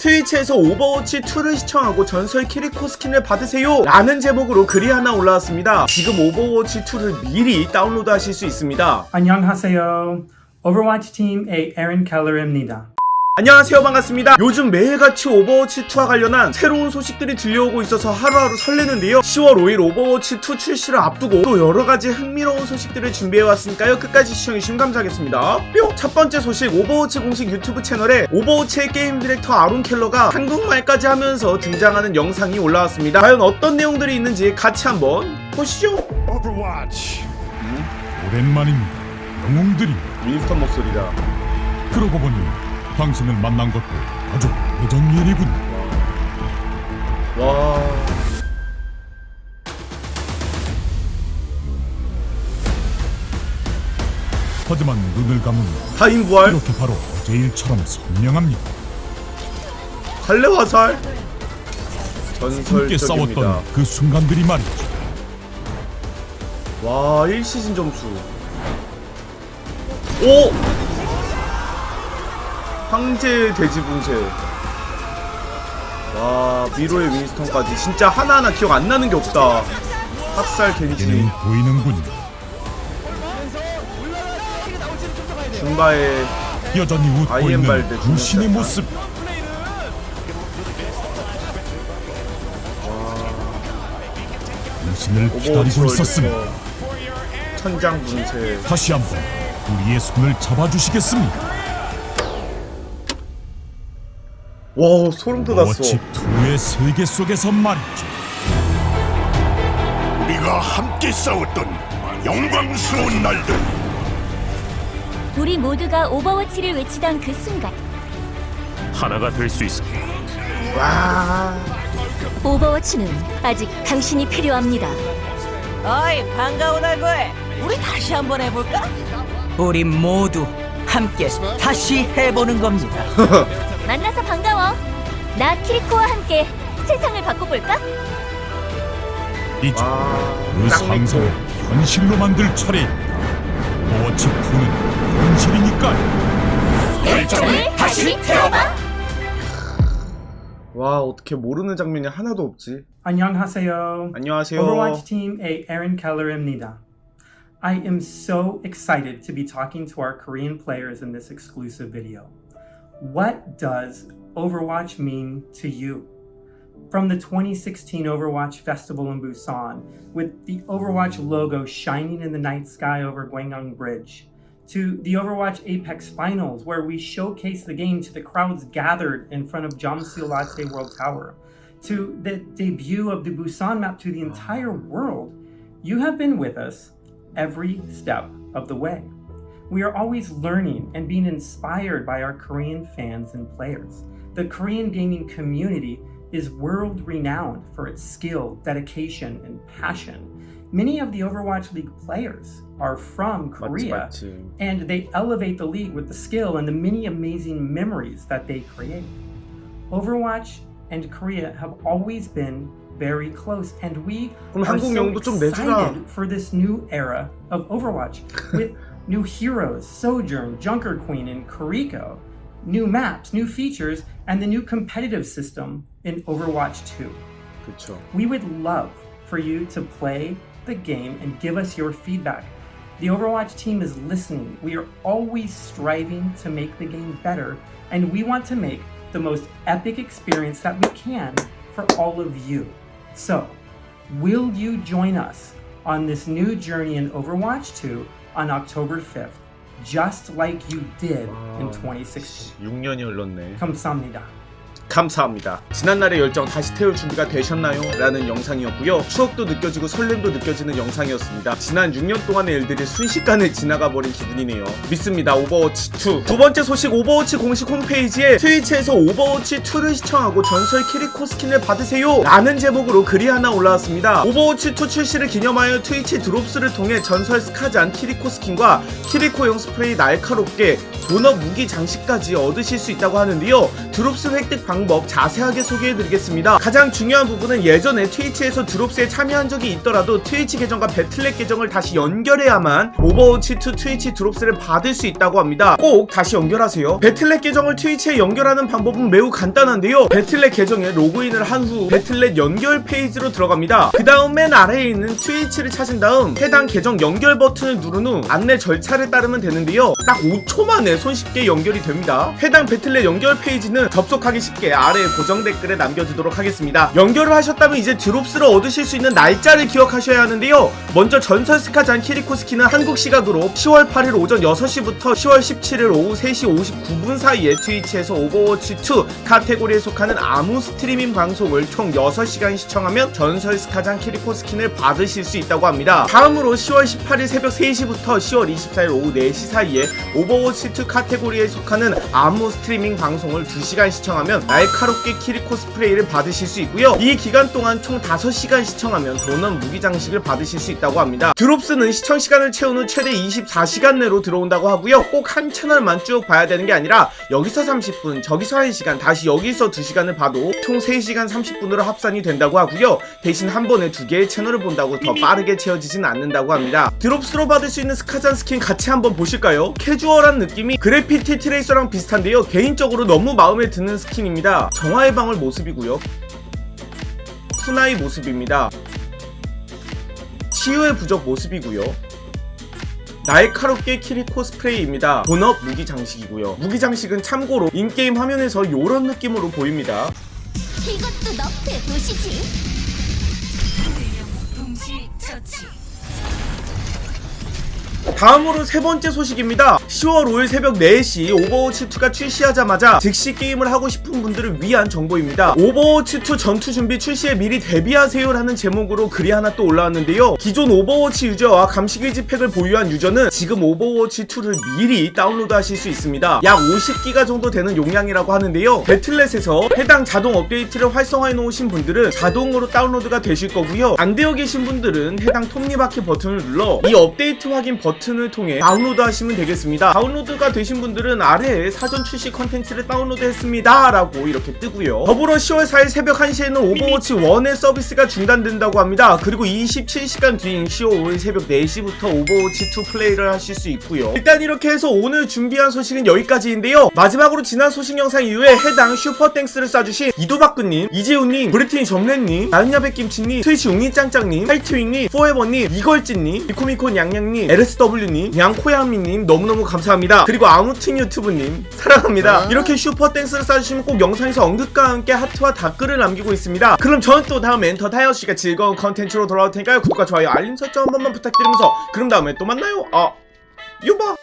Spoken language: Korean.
트위치에서 오버워치 2를 시청하고 전설 키리코 스킨을 받으세요 라는 제목으로 글이 하나 올라왔습니다 지금 오버워치 2를 미리 다운로드 하실 수 있습니다 안녕하세요. Team A Aaron Keller입니다. 안녕하세요. 반갑습니다. 요즘 매일같이 오버워치 2와 관련한 새로운 소식들이 들려오고 있어서 하루하루 설레는데요. 10월 5일 오버워치 2 출시를 앞두고 또 여러가지 흥미로운 소식들을 준비해왔으니까요. 끝까지 시청해주시면 감사하겠습니다. 뿅! 첫 번째 소식. 오버워치 공식 유튜브 채널에 오버워치의 게임 디렉터 아론 켈러가 한국말까지 하면서 등장하는 영상이 올라왔습니다. 과연 어떤 내용들이 있는지 같이 한번 보시죠. 오버워치. 오랜만입니다. 영웅들이. 윈스턴 목소리다. 그러고 보니 당신을 만난 것도 아주 오전 일이군. 와... 하지만 눈을 감으면 타인 부활? 이렇게 바로 어제 일처럼 선명합니다. 갈래 화살? 함께 전설적입니다. 싸웠던 그 순간들이 말이죠. 와 1시즌 점수. 오! 황제 돼지 분쇄. 와 미로의 윈스턴까지. 진짜 하나하나 기억 안 나는 게 없다. 학살 겐지. 보이는군요. 줌바의 여전히 웃고 아이엠 있는 그 신의. 모습. 당신을 기다리고 오버워치 월드컵. 천장 분쇄. 다시 한번 우리의 손을 잡아주시겠습니까? 와 소름 돋았어 워치 2의 세계 속에서 말이죠. 우리가 함께 싸웠던 영광스러운 날들 우리 모두가 오버워치를 외치던 그 순간 하나가 될 수 있어. 와 오버워치는 아직 당신이 필요합니다. 어이 반가운 얼굴 우리 다시 한번 해볼까? 우리 모두 함께 다시 해보는 겁니다. 만나서 반가워. 나 키리코와 함께 세상을 바꿔볼까? 이제 와, 그딱 상상을 현실로 만들 차례입니다. 워치 2는 현실이니까요. 열정을 다시 태워봐. 와 어떻게 모르는 장면이 하나도 없지 안녕하세요. 안녕하세요 Overwatch Team A Aaron Keller입니다. I am so excited to be talking to our Korean players in this exclusive video. What does Overwatch mean to you? From the 2016 Overwatch Festival in Busan, with the Overwatch logo shining in the night sky over Gwangyang Bridge, to the Overwatch Apex Finals, where we showcase the game to the crowds gathered in front of Jamsil Latte World Tower, to the debut of the Busan map to the entire world, you have been with us every step of the way. We are always learning and being inspired by our Korean fans and players. The Korean gaming community is world renowned for its skill, dedication, and passion. Many of the Overwatch League players are from Korea, and they elevate the league with the skill and the many amazing memories that they create. Overwatch and Korea have always been very close. And we are so excited for this new era of Overwatch with new heroes, Sojourn, Junker Queen, and Kariko, new maps, new features, and the new competitive system in Overwatch 2. Good 그쵸 We would love for you to play the game and give us your feedback. The Overwatch team is listening. We are always striving to make the game better, and we want to make the most epic experience that we can for all of you. So, will you join us on this new journey in Overwatch 2 on October 5th, just like you did in 2016? 6년이 흘렀네 감사합니다. 감사합니다. 지난날의 열정 다시 태울 준비가 되셨나요? 라는 영상이었고요. 추억도 느껴지고 설렘도 느껴지는 영상이었습니다. 지난 6년 동안의 일들이 순식간에 지나가 버린 기분이네요. 믿습니다. 오버워치 2. 두 번째 소식 오버워치 공식 홈페이지에 트위치에서 오버워치 2를 시청하고 전설 키리코 스킨을 받으세요. 라는 제목으로 글이 하나 올라왔습니다. 오버워치 2 출시를 기념하여 트위치 드롭스를 통해 전설 스카잔 키리코 스킨과 키리코용 스프레이 날카롭게 도넛 무기 장식까지 얻으실 수 있다고 하는데요. 드롭스 획득 방법 방법 자세하게 소개해드리겠습니다. 가장 중요한 부분은 예전에 트위치에서 드롭스에 참여한 적이 있더라도 트위치 계정과 배틀넷 계정을 다시 연결해야만 오버워치2 트위치 드롭스를 받을 수 있다고 합니다. 꼭 다시 연결하세요. 배틀넷 계정을 트위치에 연결하는 방법은 매우 간단한데요. 배틀넷 계정에 로그인을 한 후 배틀넷 연결 페이지로 들어갑니다. 그 다음 맨 아래에 있는 트위치를 찾은 다음 해당 계정 연결 버튼을 누른 후 안내 절차를 따르면 되는데요. 딱 5초 만에 손쉽게 연결이 됩니다. 해당 배틀넷 연결 페이지는 접속하기 쉽게 아래 고정 댓글에 남겨두도록 하겠습니다. 연결을 하셨다면 이제 드롭스를 얻으실 수 있는 날짜를 기억하셔야 하는데요. 먼저 전설 스카잔 키리코 스키는 한국 시각으로 10월 8일 오전 6시부터 10월 17일 오후 3시 59분 사이에 트위치에서 오버워치 2 카테고리에 속하는 아무 스트리밍 방송을 총 6시간 시청하면 전설 스카잔 키리코 스킨을 받으실 수 있다고 합니다. 다음으로 10월 18일 새벽 3시부터 10월 24일 오후 4시 사이에 오버워치 2 카테고리에 속하는 아무 스트리밍 방송을 2시간 시청하면 날카롭게 키리코 스프레이를 받으실 수 있고요. 이 기간 동안 총 5시간 시청하면 도넛 무기 장식을 받으실 수 있다고 합니다. 드롭스는 시청 시간을 후 최대 24시간 내로 들어온다고 하고요. 꼭 한 채널만 쭉 봐야 되는 게 아니라 여기서 30분, 저기서 1시간, 다시 여기서 2시간을 봐도 총 3시간 30분으로 합산이 된다고 하고요. 대신 한 번에 두 개의 채널을 본다고 더 빠르게 채워지진 않는다고 합니다. 드롭스로 받을 수 있는 스카잔 스킨 같이 한번 보실까요? 캐주얼한 느낌이 그래피티 트레이서랑 비슷한데요. 개인적으로 너무 마음에 드는 스킨입니다. 정화의 방울 모습이고요. 푸나이 모습입니다. 치유의 부적 모습이고요. 날카롭게 키리코 스프레이입니다. 본업 무기 장식이고요. 무기 장식은 참고로 인게임 화면에서 이런 느낌으로 보입니다. 이것도 너프의 도시지. 다음으로 세 번째 소식입니다. 10월 5일 새벽 4시 오버워치 2가 출시하자마자 즉시 게임을 하고 싶은 분들을 위한 정보입니다. 오버워치 2 전투 준비 출시에 미리 대비하세요라는 제목으로 글이 하나 또 올라왔는데요. 기존 오버워치 유저와 감식일지 팩을 보유한 유저는 지금 오버워치 2를 미리 다운로드 하실 수 있습니다. 약 50기가 정도 되는 용량이라고 하는데요. 배틀넷에서 해당 자동 업데이트를 활성화해 놓으신 분들은 자동으로 다운로드가 되실 거고요. 안 되어 계신 분들은 해당 톱니바퀴 버튼을 눌러 이 업데이트 확인 버튼 을 통해 다운로드 하시면 되겠습니다. 다운로드가 되신 분들은 아래에 사전 출시 컨텐츠를 다운로드 했습니다. 라고 이렇게 뜨고요. 더불어 10월 4일 새벽 1시에는 오버워치 1의 서비스가 중단된다고 합니다. 그리고 27시간 뒤인 10월 5일 새벽 4시부터 오버워치 2 플레이를 하실 수 있고요. 일단 이렇게 해서 오늘 준비한 소식은 여기까지인데요. 마지막으로 지난 소식 영상 이후에 해당 슈퍼땡스를 쏴주신 이도박근님, 이재훈님, 브리트니 점례님, 나은야백김치님, 트위치 웅이짱짱님, 하이트윙님, 포에버님, 이걸진님, 미코미콘 양양님, LSW 님, 양코양미님 너무너무 감사합니다. 그리고 아무튼 유튜브님 사랑합니다. 이렇게 슈퍼 땡스를 쏴주시면 꼭 영상에서 언급과 함께 하트와 댓글을 남기고 있습니다. 그럼 저는 또 다음 엔터 타이어 씨가 즐거운 컨텐츠로 돌아올 테니까요. 구독과 좋아요, 알림 설정 한 번만 부탁드리면서 그럼 다음에 또 만나요. 아, 유바!